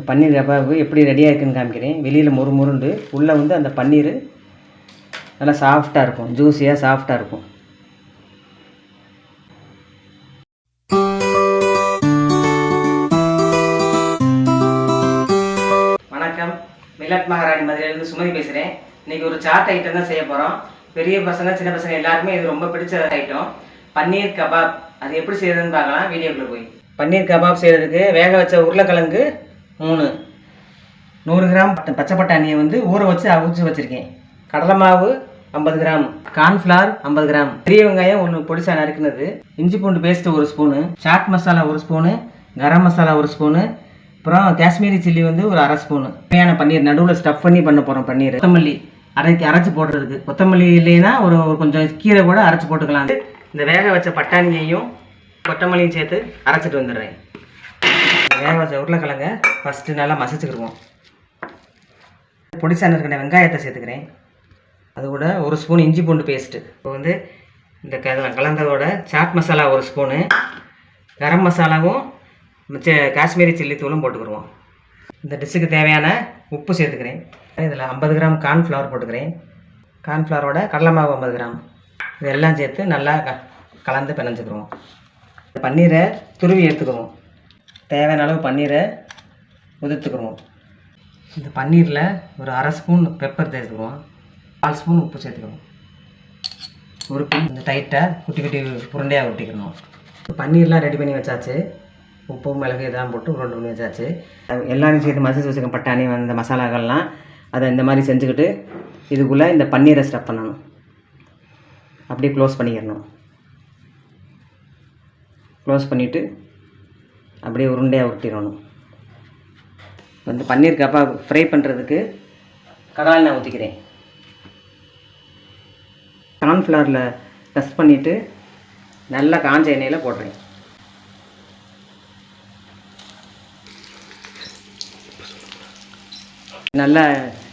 பன்னீர் kebab எப்படி ரெடியாக இருக்குன்னு காமிக்கிறேன். வெளியில் மொறு முருண்டு உள்ளே வந்து அந்த பன்னீர் நல்லா சாஃப்டாக இருக்கும். ஜூஸியாக சாஃப்டாக இருக்கும். வணக்கம். மில்லட் மகாராணி மதுரையிலேருந்து சுமதி பேசுகிறேன் இன்னைக்கு ஒரு சாட் ஐட்டம் தான் செய்ய போகிறோம் பெரிய பசங்க சின்ன பசங்க எல்லாருமே இது ரொம்ப பிடிச்ச ஐட்டம் பன்னீர் கபாப். அது எப்படி செய்யறதுன்னு பார்க்கலாம். வீடியோக்குள்ளே போய். பன்னீர் கபாப் செய்கிறதுக்கு வேக வச்ச உருளைக்கிழங்கு மூணு. நூறு கிராம் பட்ட- பச்சை பட்டாணியை வந்து ஊற வச்சு அவிச்சு வச்சுருக்கேன். கடலை மாவு ஐம்பது கிராம். கார்ன்ஃப்ளவர் ஐம்பது கிராம். பெரிய வெங்காயம் ஒன்று பொடிசா நறுக்குனது. இஞ்சி பூண்டு பேஸ்ட்டு ஒரு ஸ்பூனு. சாட் மசாலா ஒரு ஸ்பூனு. கரம் மசாலா ஒரு ஸ்பூனு. அப்புறம் காஷ்மீரி சில்லி வந்து ஒரு அரை ஸ்பூனு. தேவையான பன்னீர் நடுவில் ஸ்டஃப் பண்ணி பண்ண போகிறோம் பன்னீர். கொத்தமல்லி அரைக்கி அரைச்சி போடுறதுக்கு. கொத்தமல்லி இல்லைன்னா ஒரு ஒரு கொஞ்சம் கீரை கூட அரைச்சி போட்டுக்கலாம். இந்த வேக வச்ச பட்டாணியையும் கொத்தமல்லியும் சேர்த்து அரைச்சிட்டு வந்துடுறேன். வேக வச்ச உருளைக்கிழங்க ஃபஸ்ட்டு நல்லா மசிச்சுக்கிடுவோம். பொடிசா இருக்கிற வெங்காயத்தை சேர்த்துக்கிறேன். அது கூட ஒரு ஸ்பூன் இஞ்சி பூண்டு பேஸ்ட்டு இப்போ வந்து இந்த க கலந்ததோட சாட் மசாலா ஒரு ஸ்பூனு கரம் மசாலாவும் மிச்ச காஷ்மீரி சில்லி தூளும் போட்டுக்கிடுவோம். இந்த டிஷ்ஷுக்கு தேவையான உப்பு சேர்த்துக்கிறேன். இதில் ஐம்பது கிராம் கார்ன்ஃப்ளவர் போட்டுக்கிறேன். கார்ன்ஃப்ளவரோட கடலை மாவு ஐம்பது கிராம். இதெல்லாம் சேர்த்து நல்லா க கலந்து பிணைஞ்சிக்கிடுவோம். பன்னீரை துருவி எடுத்துக்குவோம் தேவையான அளவு பன்னீரை உதிர்த்துக்கிடுவோம் இந்த பன்னீரில் ஒரு அரை ஸ்பூன் பெப்பர் சேர்த்துக்குவோம் கால் ஸ்பூன் உப்பு சேர்த்துக்கணும் உருப்பி இந்த டைட்டை குட்டி குட்டி உருண்டையாக உருட்டிக்கணும் பன்னீர்லாம் ரெடி பண்ணி வச்சாச்சு. உப்பு மிளகு இதெல்லாம் போட்டு உருண்டை பண்ணி வச்சாச்சு. அது எல்லாரும் சேர்த்து மசிச்சு வச்சுக்க பட்டாணி அந்த மசாலாக்கள்லாம் அதை இந்த மாதிரி செஞ்சுக்கிட்டு இதுக்குள்ளே இந்த பன்னீரை ஸ்டப் பண்ணணும். அப்படியே க்ளோஸ் பண்ணிக்கிறணும் க்ளோஸ் பண்ணிவிட்டு அப்படியே உருண்டையாக உருட்டிடணும். வந்து பன்னீர் கப்பா ஃப்ரை பண்ணுறதுக்கு கடாயில் நான் ஊற்றிக்கிறேன் கார்ன்ஃப்ளவரில் டஸ்ட் பண்ணிவிட்டு நல்லா காஞ்ச எண்ணெயில் போடுறேன் நல்லா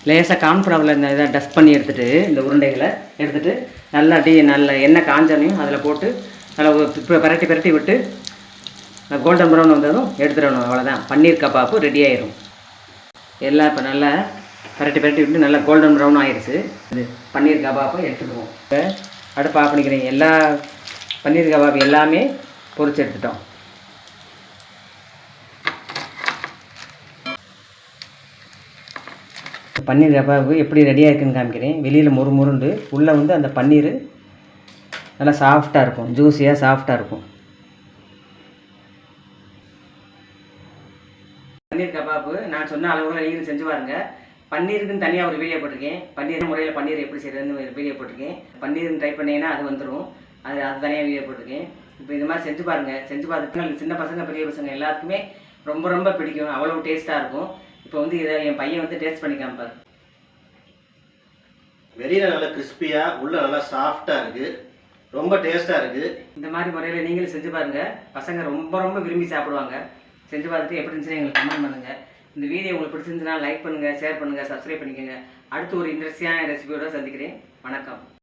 லேசாக கார்ன்ஃப்ளவரில் இந்த இதை டஸ்ட் பண்ணி எடுத்துகிட்டு இந்த உருண்டைகளை எடுத்துகிட்டு நல்லா டீ நல்ல எண்ணெய் காஞ்சனையும் அதில் போட்டு நல்லா பிரட்டி பிரட்டி விட்டு கோல்டன் ப்ரௌன் வந்ததும் எடுத்துடணும் அவ்வளோதான் பன்னீர் கபாப்பு ரெடி ஆயிரும். எல்லாம் இப்போ நல்லா பரட்டி பரட்டி விட்டு நல்லா கோல்டன் ப்ரௌன் ஆயிடுச்சு இது பன்னீர் கபாப்பை எடுத்துக்குவோம். இப்போ அடுப்பு ஆஃப் பண்ணிக்கிறேன். எல்லா பன்னீர் கபாப் எல்லாமே பொறிச்சு எடுத்துட்டோம். பன்னீர் கபாபு எப்படி ரெடியாக இருக்குன்னு காமிக்கிறேன். வெளியில் மொறு முருண்டு உள்ளே வந்து அந்த பன்னீர் நல்லா சாஃப்டாக இருக்கும். ஜூஸியாக சாஃப்டாக இருக்கும். பன்னீர் கபாப்பு நான் சொன்ன அளவுகளை நீங்களும் செஞ்சு பாருங்க. பன்னீருக்குன்னு தனியாக ஒரு வீடியோ போட்டிருக்கேன். பன்னீர் முறையில் பன்னீர் எப்படி செய்யறதுன்னு ஒரு வீடியோ போட்டிருக்கேன். பன்னீர் ட்ரை பண்ணீங்கன்னா அது வந்துடும் அது அது தனியாக வீடியோ போட்டிருக்கேன். இப்போ இந்த மாதிரி செஞ்சு பாருங்க. செஞ்சு பார்த்துட்டு சின்ன பசங்க பெரிய பசங்க எல்லாருக்குமே ரொம்ப ரொம்ப பிடிக்கும். அவ்வளோ டேஸ்ட்டாக இருக்கும். இப்போ வந்து இதை என் பையன் வந்து டேஸ்ட் பண்ணி காமிப்பார் வெளியில நல்லா கிறிஸ்பியா உள்ள நல்லா சாஃப்டா இருக்கு. ரொம்ப டேஸ்டா இருக்கு. இந்த மாதிரி முறையில் நீங்களும் செஞ்சு பாருங்க. பசங்க ரொம்ப ரொம்ப விரும்பி சாப்பிடுவாங்க. செஞ்சு பார்த்துட்டு எப்படி இருந்துச்சுன்னு எங்களுக்கு கமெண்ட் பண்ணுங்க. இந்த வீடியோ உங்களுக்கு பிடிச்சிருந்துச்சுன்னா லைக் பண்ணுங்க ஷேர் பண்ணுங்க சப்ஸ்கிரைப் பண்ணிக்கோங்க. அடுத்து ஒரு இன்ட்ரெஸ்டிங்கான ரெசிபியோட சந்திக்கிறேன். வணக்கம்.